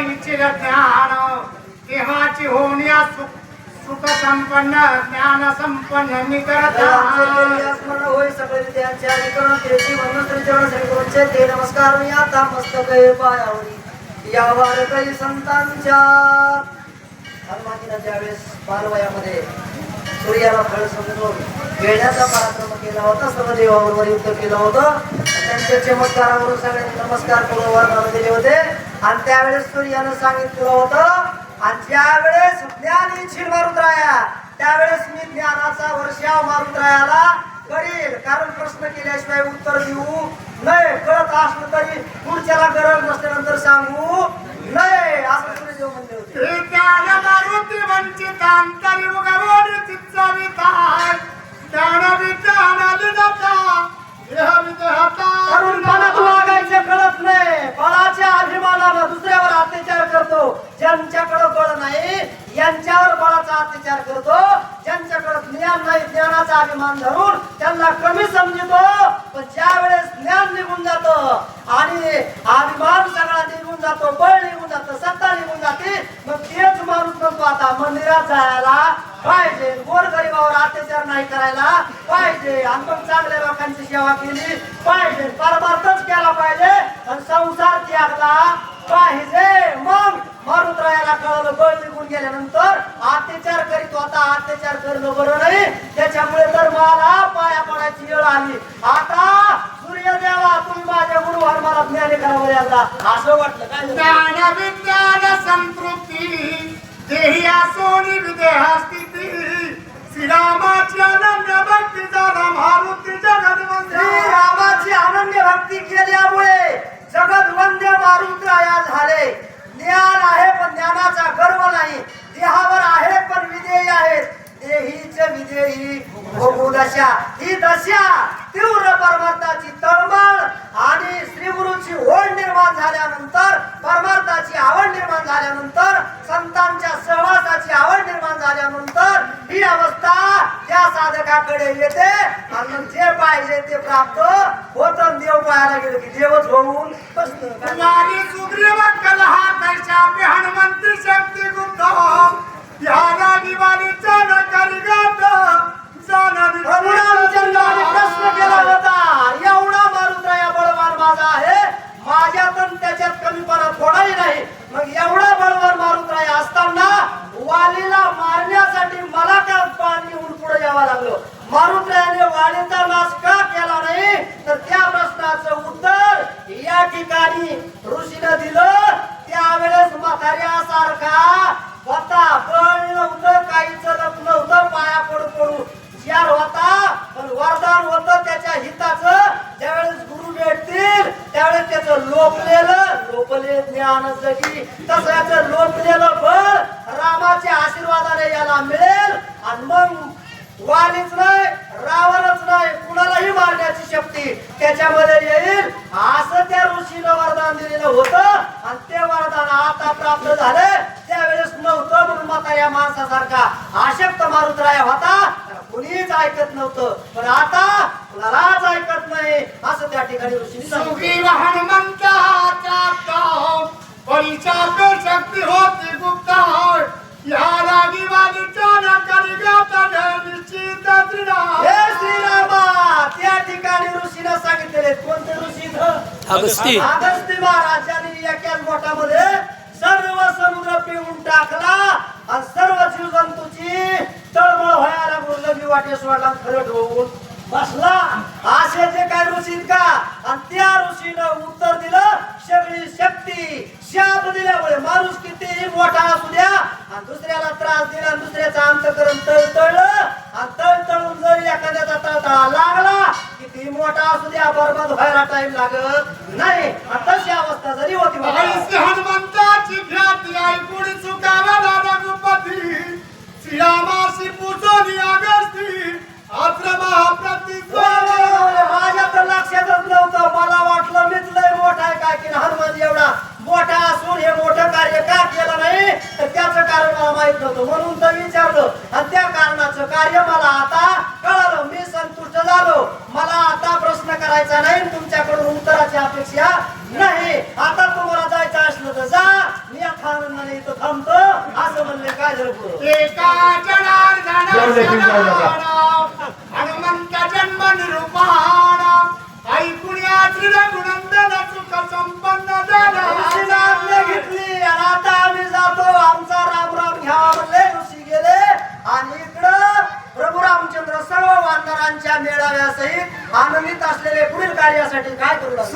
इच्छित ज्ञान केव्हाची होण्या सुख सुख संपन्न ज्ञान संपन्न स्मरण होय सगळे वनस्त्री चरण श्रीगुरूंचे ते नमस्कार मी आता मस्तक पायावरी. यावर काही संतांच्या हनुमानीनं ज्यावेळेस बालवयामध्ये सूर्याला फळ समजून घेण्याचा पराक्रम केला होता सर्व देवाबरोबर युद्ध केलं होतं. त्यांच्या चमत्कारावरून सगळ्यांनी नमस्कार करून वरदान दिले होते. आणि त्यावेळेस सूर्यानं सांगितलं होतं आणि ज्यावेळेस ज्ञान येईल मारुद्राया त्यावेळेस मी ज्ञानाचा वर्षाव मारुद्रायाला करील. कारण प्रश्न केल्याशिवाय उत्तर देऊ नाही कळत असलं तरी पुढच्याला गरज नसल्यानंतर सांगू नाही असं सूर्यदेव म्हणले होते. बळाचा अत्याचार करतो ज्यांच्याकडे ज्ञान नाही ज्ञानाचा अभिमान धरून त्यांना कमी समजतो. पण ज्या वेळेस ज्ञान निघून जातं आणि अभिमान सगळा निघून जातो बळ निघून जातं सत्ता निघून जाते मग तेच माणूस म्हणतो आता मंदिरात जायला. पाहिजे गोरगरिबावर अत्याचार नाही करायला. पाहिजे आणि मग चांगल्या लोकांची सेवा केली. पाहिजे परमार्थच केला पाहिजे. आणि संसार त्यागला. पाहिजे मग मारुद्रायाला कळलं बळ निघून गेल्यानंतर अत्याचार करीत होता. अत्याचार करणं बरं नाही. त्याच्यामुळे तर मला पाया पडायची वेळ आली. आता सूर्यदेवा तुम्ही माझ्या गुरुवार मला ज्ञानी करावं याला असं वाटलं काय? ज्ञान विज्ञान संतृप्ती देही असोनी विदेह स्थिती श्रीरामाची अनन्य भक्ती झाला मारुती जगत श्री रामाची अनन्य भक्ती केल्यामुळे जगत वंद्य मारुद्राया झाले निर्माण झाल्यानंतर परमार्थाची आवड निर्माण झाल्यानंतर संतांच्या सहवासाची आवड निर्माण झाल्यानंतर ही अवस्था त्या साधकाकडे येते. आणि जे पाहिजे ते प्राप्त होत. देव पाहायला गेलो की देवच होऊन बसतो सुग्रीव कलहा कैशापी हनुमंती शक्ती गुप्त पण त्याच्यात कमीपणा थोडाही नाही. मग एवढा बळवर मारुत राय असताना वालीला मारण्यासाठी मला का पाणी येऊन पुढे यावं लागलं. मारुद्रायाने वालीचा नाश का केला नाही तर त्या प्रश्नाचं उत्तर या ठिकाणी ऋषीनं दिलं त्यावेळेस म्हाताऱ्यासारखा होता बळ नव्हतं काहीच नव्हतं पाया पडू पडू यार होता पण वरदान होतं त्याच्या हिताचं ज्यावेळेस गुरु भेटतील त्यावेळेस त्याचं लोपलेलं लोपले ज्ञान जगी तसं याचं लोपलेलं रामाच्या आशीर्वादाने याला मिळेल. आणि मग वालीच नाही रावणच नाही कुणालाही मारण्याची शक्ती त्याच्यामध्ये येईल. असं त्या ऋषीनं वरदान दिलेलं होतं. आणि ते वरदान आता प्राप्त झाले. त्यावेळेस नव्हतं म्हणून माता या माणसासारखा आशक्त मारुतराया होता. कुणीच ऐकत नव्हतं. पण आता कुणालाच ऐकत नाही असं त्या ठिकाणी ऋषीने सांगितलं. हनुमंताचा परिचाक शक्ती होती गुप्त या निश्चित हे श्रीरामा त्या ठिकाणी ऋषीनं सांगितलेले कोणते ऋषी? अगस्ती. अगस्ती महाराजांनी एकाच बोटामध्ये सर्व समुद्र पिऊन टाकला आणि सर्व जीवजंतूची तळमळ व्हायला लागून लगी वाटे सोडला खरं होऊन बसला. असे जे काय ऋषी का? आणि त्या ऋषीनं उत्तर दिलं सगळी शक्ती शाप दिल्यामुळे माणूस कितीही मोठा असू द्या. आणि दुसऱ्याला त्रास दिला दुसऱ्याचं अंतकरण तळतळलं. आणि तळतळून जर एखाद्याचा तळता लागला कितीही मोठा असू द्या बरबाद व्हायला टाइम लागत नाही. आणि तशी अवस्था जरी होती हनुमंताची ख्याती ऐकून चुकावा रघुपती श्रीरामाशी पूजोनी आगर माहीत नव्हतं म्हणून तर विचारलं. आणि त्या कारणाचं कार्य मला आता कळालं. मी संतुष्ट झालो. मला आता प्रश्न करायचा नाही. तुमच्याकडून उत्तराची अपेक्षा नाही. आता तुम्हाला जायचं असलं तर जा. मी आता आनंदाने इथं थांबतो. असं म्हणले काय झालं रामचंद्र आनंदित असलेले पुढील कार्यासाठी काय करू लागले?